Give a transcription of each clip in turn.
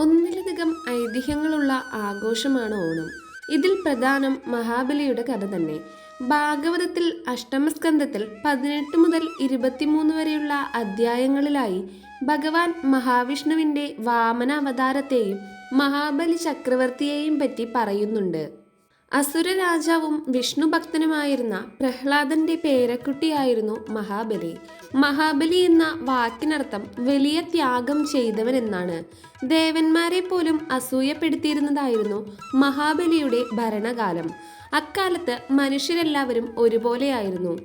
ഒന്നിലധികം ഐതിഹ്യങ്ങളുള്ള ആഘോഷമാണ് ഓണം. ഇതിൽ പ്രധാനം മഹാബലിയുടെ കഥ തന്നെ. ഭാഗവതത്തിൽ അഷ്ടമസ്കന്ധത്തിൽ പതിനെട്ട് മുതൽ ഇരുപത്തിമൂന്ന് വരെയുള്ള അധ്യായങ്ങളിലായി ഭഗവാൻ മഹാവിഷ്ണുവിന്റെ വാമന അവതാരത്തെയും മഹാബലി ചക്രവർത്തിയെയും പറ്റി പറയുന്നുണ്ട്. അസുര രാജാവും വിഷ്ണു ഭക്തനുമായിരുന്ന പ്രഹ്ലാദന്റെ പേരക്കുട്ടിയായിരുന്നു മഹാബലി. മഹാബലി എന്ന വാക്കിനർത്ഥം വലിയ ത്യാഗം ചെയ്തവൻ എന്നാണ്. ദേവന്മാരെ പോലും അസൂയപ്പെടുത്തിയിരുന്നതായിരുന്നു മഹാബലിയുടെ ഭരണകാലം. അക്കാലത്ത് മനുഷ്യരെല്ലാവരും ഒരുപോലെയായിരുന്നു.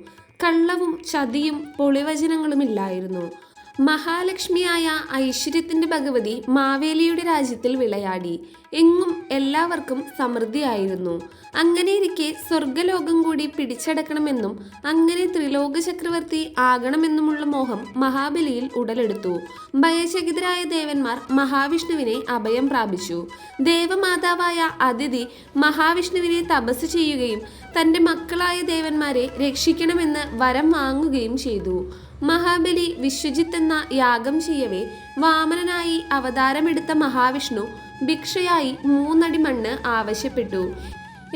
കള്ളവും ചതിയും പൊളിവചനങ്ങളുമില്ലായിരുന്നു. മഹാലക്ഷ്മിയായ ഐശ്വര്യത്തിന്റെ ഭഗവതി മാവേലിയുടെ രാജ്യത്തിൽ വിളയാടി. എങ്ങും എല്ലാവർക്കും സമൃദ്ധിയായിരുന്നു. അങ്ങനെയിരിക്കെ സ്വർഗലോകം കൂടി പിടിച്ചടക്കണമെന്നും അങ്ങനെ ത്രിലോക ചക്രവർത്തി ആകണമെന്നുമുള്ള മോഹം മഹാബലിയിൽ ഉടലെടുത്തു. ഭയചകിതരായ ദേവന്മാർ മഹാവിഷ്ണുവിനെ അഭയം പ്രാപിച്ചു. ദേവമാതാവായ അതിഥി മഹാവിഷ്ണുവിനെ തപസ് ചെയ്യുകയും തന്റെ മക്കളായ ദേവന്മാരെ രക്ഷിക്കണമെന്ന് വരം വാങ്ങുകയും ചെയ്തു. മഹാബലി വിശ്വജിത്ത് എന്ന യാഗം ചെയ്യവേ വാമനനായി അവതാരമെടുത്ത മഹാവിഷ്ണു ഭിക്ഷയായി മൂന്നടി മണ്ണ് ആവശ്യപ്പെട്ടു.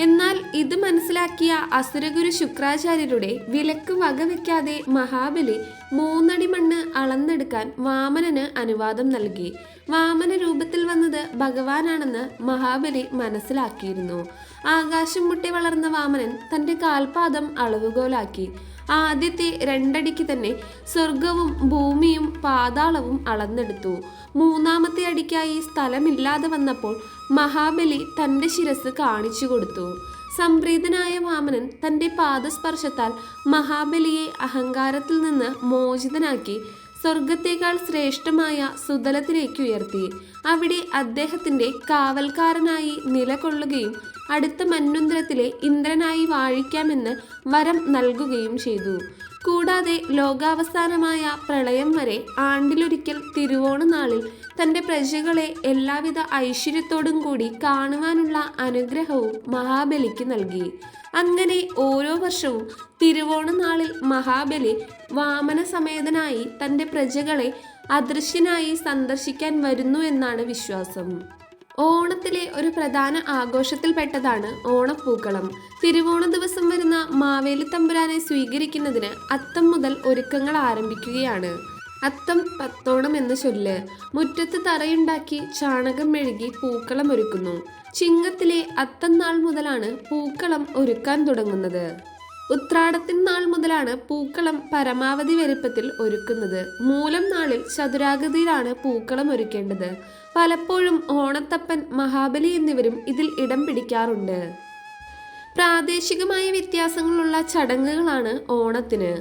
എന്നാൽ ഇത് മനസ്സിലാക്കിയ അസുരഗുരു ശുക്രാചാര്യരുടെ വിലക്ക് വകവെക്കാതെ മഹാബലി മൂന്നടി മണ്ണ് അളന്നെടുക്കാൻ വാമനന് അനുവാദം നൽകി. വാമന രൂപത്തിൽ വന്നത് ഭഗവാനാണെന്ന് മഹാബലി മനസ്സിലാക്കിയിരുന്നു. ആകാശം മുട്ടി വളർന്ന വാമനൻ തന്റെ കാൽപാദം അളവുകോലാക്കി. ആദ്യത്തെ രണ്ടടിക്ക് തന്നെ സ്വർഗവും ഭൂമിയും പാതാളവും അളന്നെടുത്തു. മൂന്നാമത്തെ അടിക്കായി സ്ഥലമില്ലാതെ വന്നപ്പോൾ മഹാബലി തന്റെ ശിരസ് കാണിച്ചു കൊടുത്തു. സംപ്രീതനായ വാമനൻ തന്റെ പാദസ്പർശത്താൽ മഹാബലിയെ അഹങ്കാരത്തിൽ നിന്ന് മോചിതനാക്കി സ്വർഗത്തേക്കാൾ ശ്രേഷ്ഠമായ സുതലത്തിലേക്ക് ഉയർത്തി. അവിടെ അദ്ദേഹത്തിന്റെ കാവൽക്കാരനായി നിലകൊള്ളുകയും അടുത്ത മന്വന്തരത്തിലെ ഇന്ദ്രനായി വാഴിക്കാമെന്ന് വരം നൽകുകയും ചെയ്തു. കൂടാതെ ലോകാവസാനമായ പ്രളയം വരെ ആണ്ടിലൊരിക്കൽ തിരുവോണ നാളിൽ തന്റെ പ്രജകളെ എല്ലാവിധ ഐശ്വര്യത്തോടും കൂടി കാണുവാനുള്ള അനുഗ്രഹവും മഹാബലിക്ക് നൽകി. അങ്ങനെ ഓരോ വർഷവും തിരുവോണ നാളിൽ മഹാബലി വാമന സമേതനായി തന്റെ പ്രജകളെ അദൃശ്യനായി സന്ദർശിക്കാൻ വരുന്നു എന്നാണ് വിശ്വാസം. ഓണത്തിലെ ഒരു പ്രധാന ആഘോഷത്തിൽപ്പെട്ടതാണ് ഓണപ്പൂക്കളം. തിരുവോണ ദിവസം വരുന്ന മാവേലി തമ്പുരാനെ സ്വീകരിക്കുന്നതിന് അത്തം മുതൽ ഒരുക്കങ്ങൾ ആരംഭിക്കുകയാണ്. അത്തം പത്തോണം എന്ന ചൊല്ല് മുറ്റത്ത് തറയുണ്ടാക്കി ചാണകം മെഴുകി പൂക്കളം ഒരുക്കുന്നു. ചിങ്ങത്തിലെ അത്തം നാൾ മുതലാണ് പൂക്കളം ഒരുക്കാൻ തുടങ്ങുന്നത്. ഉത്രാടത്തിൻ നാൾ മുതലാണ് പൂക്കളം പരമാവധി വലുപ്പത്തിൽ ഒരുക്കുന്നത്. മൂലം നാളിൽ ചതുരാകൃതിയിലാണ് പൂക്കളം ഒരുക്കേണ്ടത്. പലപ്പോഴും ഓണത്തപ്പൻ മഹാബലി എന്നിവരും ഇതിൽ ഇടം പിടിക്കാറുണ്ട്. പ്രാദേശികമായ വ്യത്യാസങ്ങളുള്ള ചടങ്ങുകളാണ് ഓണത്തിന്.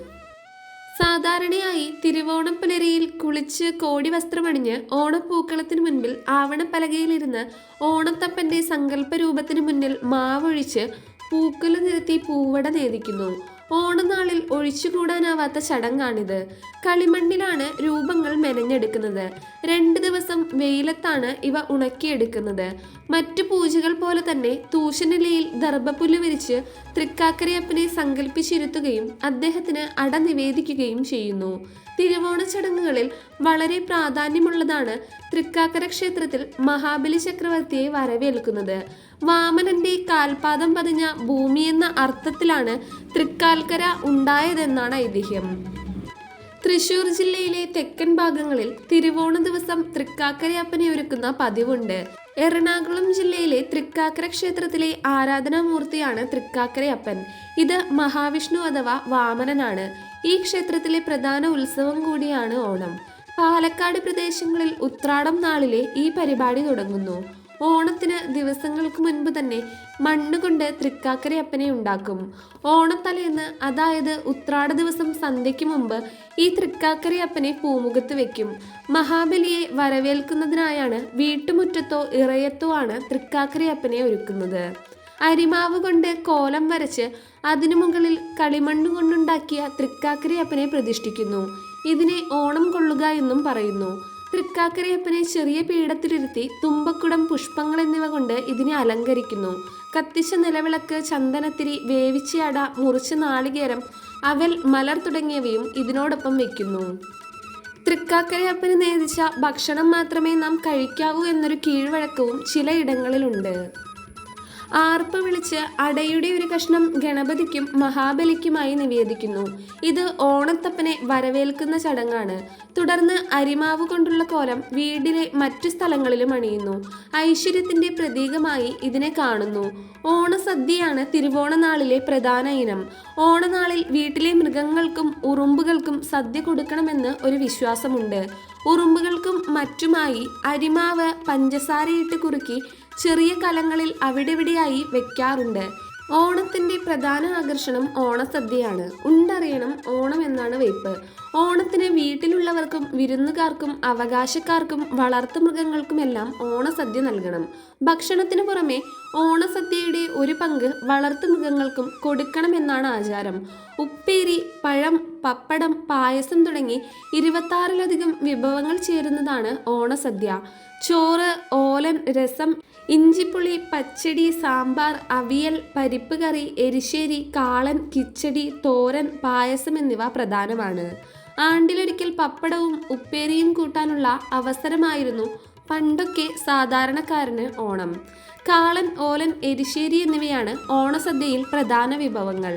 സാധാരണയായി തിരുവോണം പുലരിയിൽ കുളിച്ച് കോടി വസ്ത്രമണിഞ്ഞ് ഓണപ്പൂക്കളത്തിന് മുൻപിൽ ആവണപ്പലകയിലിരുന്ന് ഓണത്തപ്പന്റെ സങ്കല്പ രൂപത്തിന് മുന്നിൽ മാവൊഴിച്ച് പൂക്കുല നിരത്തി പൂവട നേദിക്കുന്നു. ഓണനാളിൽ ഒഴിച്ചുകൂടാനാവാത്ത ചടങ്ങാണിത്. കളിമണ്ണിലാണ് രൂപങ്ങൾ മെനഞ്ഞെടുക്കുന്നത്. രണ്ട് ദിവസം വെയിലത്താണ് ഇവ ഉണക്കിയെടുക്കുന്നത്. മറ്റു പൂജകൾ പോലെ തന്നെ തൂശനിലയിൽ ദർഭപ്പുല്ല് വിരിച്ച് തൃക്കാക്കരയപ്പനെ സങ്കല്പിച്ചിരുത്തുകയും അദ്ദേഹത്തിന് അട നിവേദിക്കുകയും ചെയ്യുന്നു. തിരുവോണ ചടങ്ങുകളിൽ വളരെ പ്രാധാന്യമുള്ളതാണ് തൃക്കാക്കര ക്ഷേത്രത്തിൽ മഹാബലി ചക്രവർത്തിയെ വരവേൽക്കുന്നത്. വാമനന്റെ കാൽപാദം പതിഞ്ഞ ഭൂമി എന്ന അർത്ഥത്തിലാണ് തൃക്കാൽക്കര ഉണ്ടായതെന്നാണ് ഐതിഹ്യം. തൃശൂർ ജില്ലയിലെ തെക്കൻ ഭാഗങ്ങളിൽ തിരുവോണ ദിവസം തൃക്കാക്കരയപ്പനെ ഒരുക്കുന്ന പതിവുണ്ട്. എറണാകുളം ജില്ലയിലെ തൃക്കാക്കര ക്ഷേത്രത്തിലെ ആരാധനാമൂർത്തിയാണ് തൃക്കാക്കരയപ്പൻ. ഇത് മഹാവിഷ്ണു അഥവാ വാമനനാണ്. ഈ ക്ഷേത്രത്തിലെ പ്രധാന ഉത്സവം കൂടിയാണ് ഓണം. പാലക്കാട് പ്രദേശങ്ങളിൽ ഉത്രാടം നാളിലെ ഈ പരിപാടി തുടങ്ങുന്നു. ഓണത്തിന് ദിവസങ്ങൾക്ക് മുൻപ് തന്നെ മണ്ണുകൊണ്ട് തൃക്കാക്കരയപ്പനെ ഉണ്ടാക്കും. ഓണത്തലേന്ന് അതായത് ഉത്രാട ദിവസം സന്ധ്യയ്ക്ക് മുമ്പ് ഈ തൃക്കാക്കരയപ്പനെ പൂമുഖത്ത് വെക്കും. മഹാബലിയെ വരവേൽക്കുന്നതിനായാണ് വീട്ടുമുറ്റത്തോ ഇറയത്തോ ആണ് തൃക്കാക്കരയപ്പനെ ഒരുക്കുന്നത്. അരിമാവ് കൊണ്ട് കോലം വരച്ച് അതിനു മുകളിൽ കളിമണ്ണ് കൊണ്ടുണ്ടാക്കിയ തൃക്കാക്കരയപ്പനെ പ്രതിഷ്ഠിക്കുന്നു. ഇതിനെ ഓണം കൊള്ളുക എന്നും പറയുന്നു. തൃക്കാക്കരയപ്പനെ ചെറിയ പീഠത്തിലിരുത്തി തുമ്പക്കുടം പുഷ്പങ്ങൾ എന്നിവ കൊണ്ട് ഇതിനെ അലങ്കരിക്കുന്നു. കത്തിച്ച നിലവിളക്ക് ചന്ദനത്തിരി വേവിച്ച അട മുറിച്ച നാളികേരം അവൽ മലർ തുടങ്ങിയവയും ഇതിനോടൊപ്പം വെക്കുന്നു. തൃക്കാക്കരയപ്പന് നേതിച്ച ഭക്ഷണം മാത്രമേ നാം കഴിക്കാവൂ എന്നൊരു കീഴ്വഴക്കവും ചിലയിടങ്ങളിലുണ്ട് ആർപ്പ് വിളിച്ച് അടയുടെ ഒരു കഷ്ണം ഗണപതിക്കും മഹാബലിക്കുമായി നിവേദിക്കുന്നു. ഇത് ഓണത്തപ്പനെ വരവേൽക്കുന്ന ചടങ്ങാണ്. തുടർന്ന് അരിമാവ് കൊണ്ടുള്ള കോലം വീടിലെ മറ്റു സ്ഥലങ്ങളിലും അണിയുന്നു. ഐശ്വര്യത്തിന്റെ പ്രതീകമായി ഇതിനെ കാണുന്നു. ഓണസദ്യയാണ് തിരുവോണനാളിലെ പ്രധാന ഇനം. ഓണനാളിൽ വീട്ടിലെ മൃഗങ്ങൾക്കും ഉറുമ്പുകൾക്കും സദ്യ കൊടുക്കണമെന്ന് ഒരു വിശ്വാസമുണ്ട്. ഉറുമ്പുകൾക്കും മറ്റുമായി അരിമാവ് പഞ്ചസാരയിട്ട് കുറുക്കി ചെറിയ കലങ്ങളിൽ അവിടെവിടെയായി വെക്കാറുണ്ട്. ഓണത്തിന്റെ പ്രധാന ആകർഷണം ഓണസദ്യയാണ്. ഉണ്ടറിയണം ഓണം എന്നാണ് വെയ്പ്പ്. ഓണത്തിന് വീട്ടിലുള്ളവർക്കും വിരുന്നുകാർക്കും അവകാശക്കാർക്കും വളർത്തു മൃഗങ്ങൾക്കുമെല്ലാം ഓണസദ്യ നൽകണം. ഭക്ഷണത്തിനു പുറമെ ഓണസദ്യയുടെ ഒരു പങ്ക് വളർത്തു മൃഗങ്ങൾക്കും കൊടുക്കണമെന്നാണ് ആചാരം. ഉപ്പേരി പഴം പപ്പടം പായസം തുടങ്ങി ഇരുപത്താറിലധികം വിഭവങ്ങൾ ചേരുന്നതാണ് ഓണസദ്യ. ചോറ് ഓലൻ രസം ഇഞ്ചിപ്പുളി പച്ചടി സാമ്പാർ അവിയൽ പരിപ്പ് കറി എരിശ്ശേരി കാളൻ കിച്ചടി തോരൻ പായസം എന്നിവ പ്രധാനമാണ്. ആണ്ടിലൊരിക്കൽ പപ്പടവും ഉപ്പേരിയും കൂട്ടാനുള്ള അവസരമായിരുന്നു പണ്ടൊക്കെ സാധാരണക്കാരന് ഓണം. കാളൻ ഓലൻ എരിശ്ശേരി എന്നിവയാണ് ഓണസദ്യയിൽ പ്രധാന വിഭവങ്ങൾ.